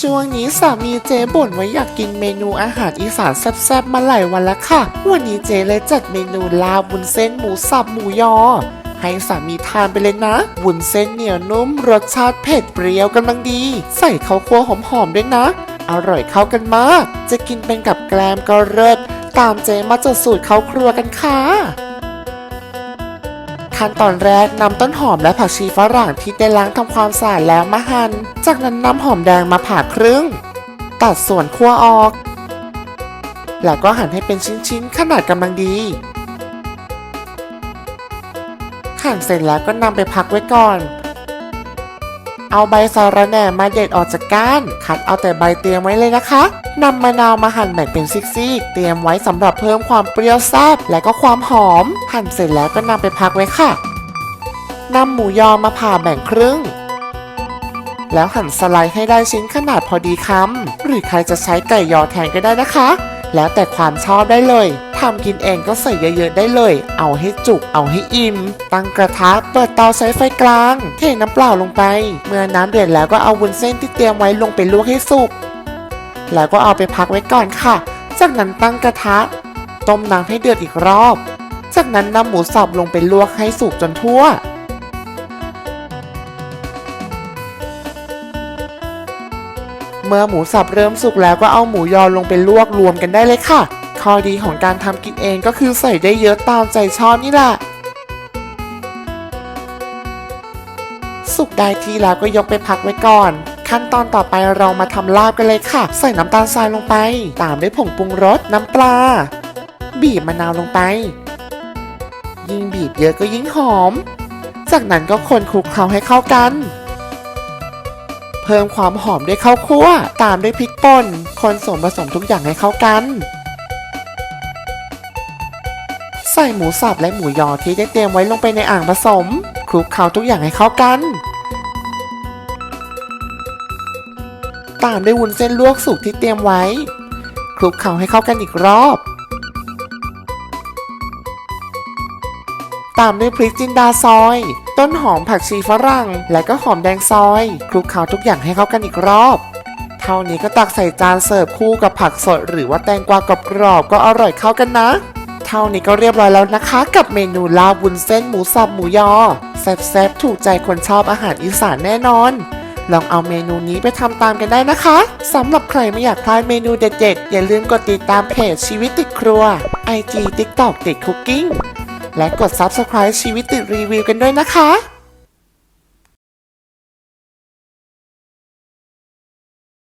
ช่วงนี้สามีเจ๊บ่นว่าอยากกินเมนูอาหารอีสานแซ่บๆมาหลายวันแล้วค่ะ วันนี้เจ๊เลยจัดเมนูลาบวุ้นเส้นหมูสับหมูยอ ให้สามีทานไปเลยนะวุ้นเส้นเหนียวนุ่มรสชาติเผ็ดเปรี้ยวกำลังดี ใส่ข้าวคั่วหอมๆด้วยนะ อร่อยเข้ากันมาก จะกินเป็นกับแกล้มก็เลิศตามเจ๊มาจดสูตรเข้าครัวกันค่ะ ขั้นตอนแรกนำต้นหอมและผักชีฝรั่งที่ได้ล้างทำความสะอาดแล้วมาหัน่น จากนั้นนำหอมแดงมาผ่าครึ่ง ตัดส่วนขั้วออก แล้วก็หั่นให้เป็นชิ้นๆ ขนาดกำลังดีหั่นเสร็จแล้วก็นำไปพักไว้ก่อน เอาใบสะระแหน่มาเด็ดออกจากก้าน คัดเอาแต่ใบเตรียมไว้เลยนะคะนำมะนาวมาหั่นแบ่งเป็นซิกๆ เตรียมไว้สำหรับเพิ่มความเปรี้ยวแซ่บและก็ความหอม หั่นเสร็จแล้วก็นำไปพักไว้ค่ะนำหมูยอมาผ่าแบ่งครึ่ง แล้วหั่นสไลด์ให้ได้ชิ้นขนาดพอดีคำหรือใครจะใช้ไก่ยอแทนก็ได้นะคะ แล้วแต่ความชอบได้เลย ทำกินเองก็ใส่เยอะๆได้เลย เอาให้จุก เอาให้อิ่ม ตั้งกระทะ เปิดเตาใช้ไฟกลาง เทน้ำเปล่าลงไป เมื่อน้ำเดือดแล้วก็เอาวุ้นเส้นที่เตรียมไว้ลงไปลวกให้สุก แล้วก็เอาไปพักไว้ก่อนค่ะ จากนั้นตั้งกระทะ ต้มน้ำให้เดือดอีกรอบ จากนั้นนำหมูสับลงไปลวกให้สุกจนทั่วเมื่อหมูสับเริ่มสุกแล้วก็เอาหมูยอลงไปลวกรวมกันได้เลยค่ะ ข้อดีของการทำกินเองก็คือใส่ได้เยอะตามใจชอบนี่แหละ สุกได้ที่แล้วก็ยกไปพักไว้ก่อน ขั้นตอนต่อไปเรามาทำลาบกันเลยค่ะ ใส่น้ำตาลทรายลงไป ตามด้วยผงปรุงรสน้ำปลา บีบมะนาวลงไป ยิ่งบีบเยอะก็ยิ่งหอม จากนั้นก็คนคลุกเคล้าให้เข้ากันเพิ่มความหอมด้วยข้าวคั่ว ตามด้วยพริกป่น คนส่วนผสมทุกอย่างให้เข้ากัน ส่หมูสับและหมูยอที่ได้เตรียมไว้ลงไปในอ่างผสม คลุกเคล้าทุกอย่างให้เข้ากัน ตามด้วยวุ้นเส้นลวกสุกที่เตรียมไว้ คลุกเคล้าให้เข้ากันอีกรอบ ตามด้วยพริกจินดาซอย ต้นหอมผักชีฝรั่ง และก็หอมแดงซอย คลุกเคล้าทุกอย่างให้เข้ากันอีกรอบเท่านี้ก็ตักใส่จานเสิร์ฟคู่กับผักสดหรือว่าแตงกวากรอบๆก็อร่อยเข้ากันนะ เท่านี้ก็เรียบร้อยแล้วนะคะ กับเมนูลาบวุ้นเส้นหมูสับหมูยอแซ่บๆถูกใจคนชอบอาหารอีสานแน่นอน ลองเอาเมนูนี้ไปทำตามกันได้นะคะสำหรับใครไม่อยากพลาดเมนูเด็ดๆ อย่าลืมกดติดตามเพจชีวิตติดครัว IG TikTok ติดคุกกิ้งและกด Subscribe ชีวิตติดรีวิวกันด้วยนะคะ